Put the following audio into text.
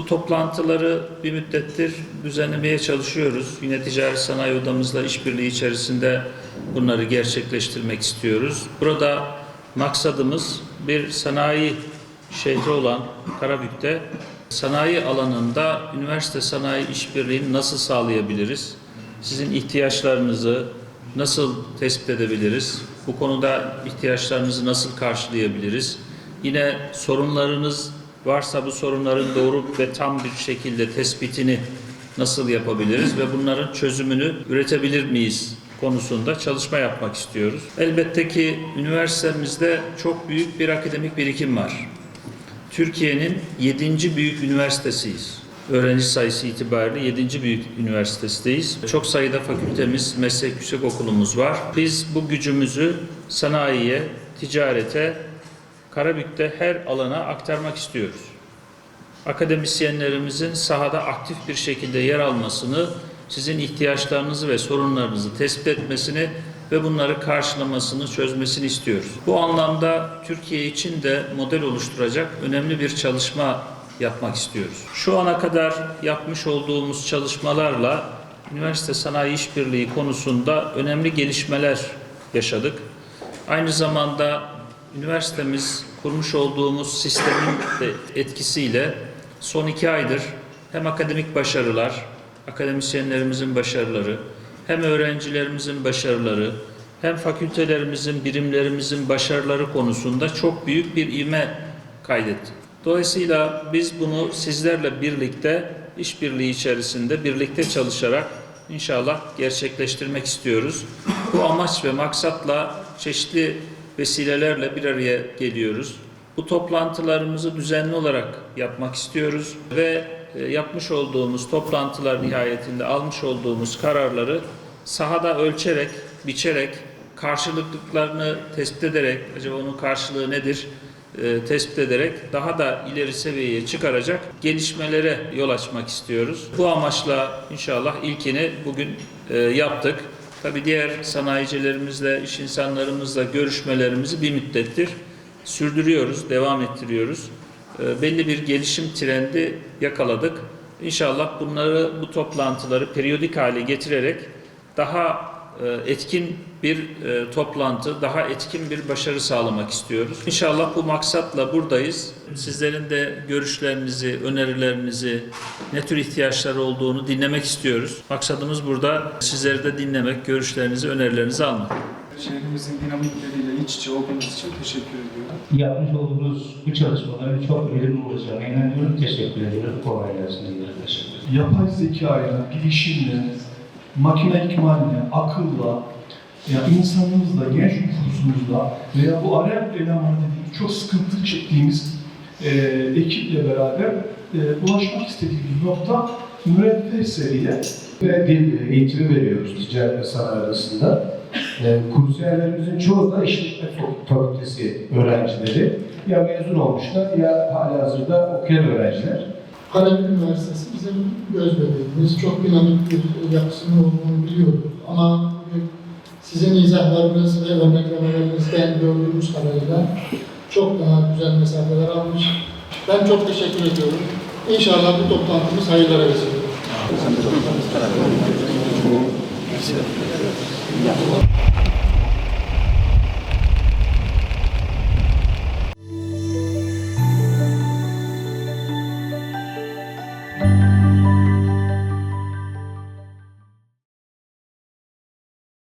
Bu toplantıları bir müddettir düzenlemeye çalışıyoruz. Yine Ticaret Sanayi Odamızla işbirliği içerisinde bunları gerçekleştirmek istiyoruz. Burada maksadımız bir sanayi şehri olan Karabük'te sanayi alanında üniversite sanayi işbirliğini nasıl sağlayabiliriz? Sizin ihtiyaçlarınızı nasıl tespit edebiliriz? Bu konuda ihtiyaçlarınızı nasıl karşılayabiliriz? Yine sorunlarınız varsa bu sorunların doğru ve tam bir şekilde tespitini nasıl yapabiliriz ve bunların çözümünü üretebilir miyiz konusunda çalışma yapmak istiyoruz. Elbette ki üniversitemizde çok büyük bir akademik birikim var. Türkiye'nin 7. büyük üniversitesiyiz. Öğrenci sayısı itibariyle 7. büyük üniversitesideyiz. Çok sayıda fakültemiz, meslek yüksek okulumuz var. Biz bu gücümüzü sanayiye, ticarete, Karabük'te her alana aktarmak istiyoruz. Akademisyenlerimizin sahada aktif bir şekilde yer almasını, sizin ihtiyaçlarınızı ve sorunlarınızı tespit etmesini ve bunları karşılamasını, çözmesini istiyoruz. Bu anlamda Türkiye için de model oluşturacak önemli bir çalışma yapmak istiyoruz. Şu ana kadar yapmış olduğumuz çalışmalarla üniversite sanayi işbirliği konusunda önemli gelişmeler yaşadık. Aynı zamanda üniversitemiz kurmuş olduğumuz sistemin etkisiyle son iki aydır hem akademik başarılar, akademisyenlerimizin başarıları, hem öğrencilerimizin başarıları, hem fakültelerimizin, birimlerimizin başarıları konusunda çok büyük bir ivme kaydettik. Dolayısıyla biz bunu sizlerle birlikte, işbirliği içerisinde birlikte çalışarak inşallah gerçekleştirmek istiyoruz. Bu amaç ve maksatla çeşitli vesilelerle bir araya geliyoruz. Bu toplantılarımızı düzenli olarak yapmak istiyoruz ve e, yapmış olduğumuz toplantılar nihayetinde almış olduğumuz kararları sahada ölçerek, biçerek, karşılıklıklarını tespit ederek, acaba onun karşılığı nedir e, tespit ederek daha da ileri seviyeye çıkaracak gelişmelere yol açmak istiyoruz. Bu amaçla inşallah ilkini bugün e, yaptık. Tabii diğer sanayicilerimizle, iş insanlarımızla görüşmelerimizi bir müddettir sürdürüyoruz, devam ettiriyoruz. E, belli bir gelişim trendi yakaladık. İnşallah bunları, bu toplantıları periyodik hale getirerek daha etkin bir e, toplantı, daha etkin bir başarı sağlamak istiyoruz. İnşallah bu maksatla buradayız. Sizlerin de görüşlerinizi, önerilerinizi, ne tür ihtiyaçları olduğunu dinlemek istiyoruz. Maksadımız burada sizleri de dinlemek, görüşlerinizi, önerilerinizi almak. Şehrimizin dinamikleriyle iç içe olduğunuz için teşekkür ediyorum. Yapmış olduğunuz bu çalışmaların çok verimli olacağına inanıyorum. Teşekkür ediyorum. Kolay gelsin diyorum. Teşekkür ederim. Yapay zekayla, bilişimle, makine ikmalle, akılla, ya insanımızla, genç nüfusumuzla veya bu arayan eleman dediğimiz çok sıkıntı çektiğimiz e, ekiple beraber e, ulaşmak istediğimiz nokta müreffeh seviye ve dil eğitimi veriyoruz ticaret ve sanayi arasında. E, kursiyerlerimizin çoğu da işletme fakültesi öğrencileri. Ya mezun olmuşlar ya hala hazırda okuyan öğrenciler. Karabük Üniversitesi bizim göz bebeğimiz. Çok dinamik bir yapısının olduğunu biliyoruz. Ama sizin izahlarınız ve örneklemelerinizden gördüğümüz kadarıyla çok daha güzel mesafeler almış. Ben çok teşekkür ediyorum. İnşallah bu toplantımız hayırlara vesile olur. Thank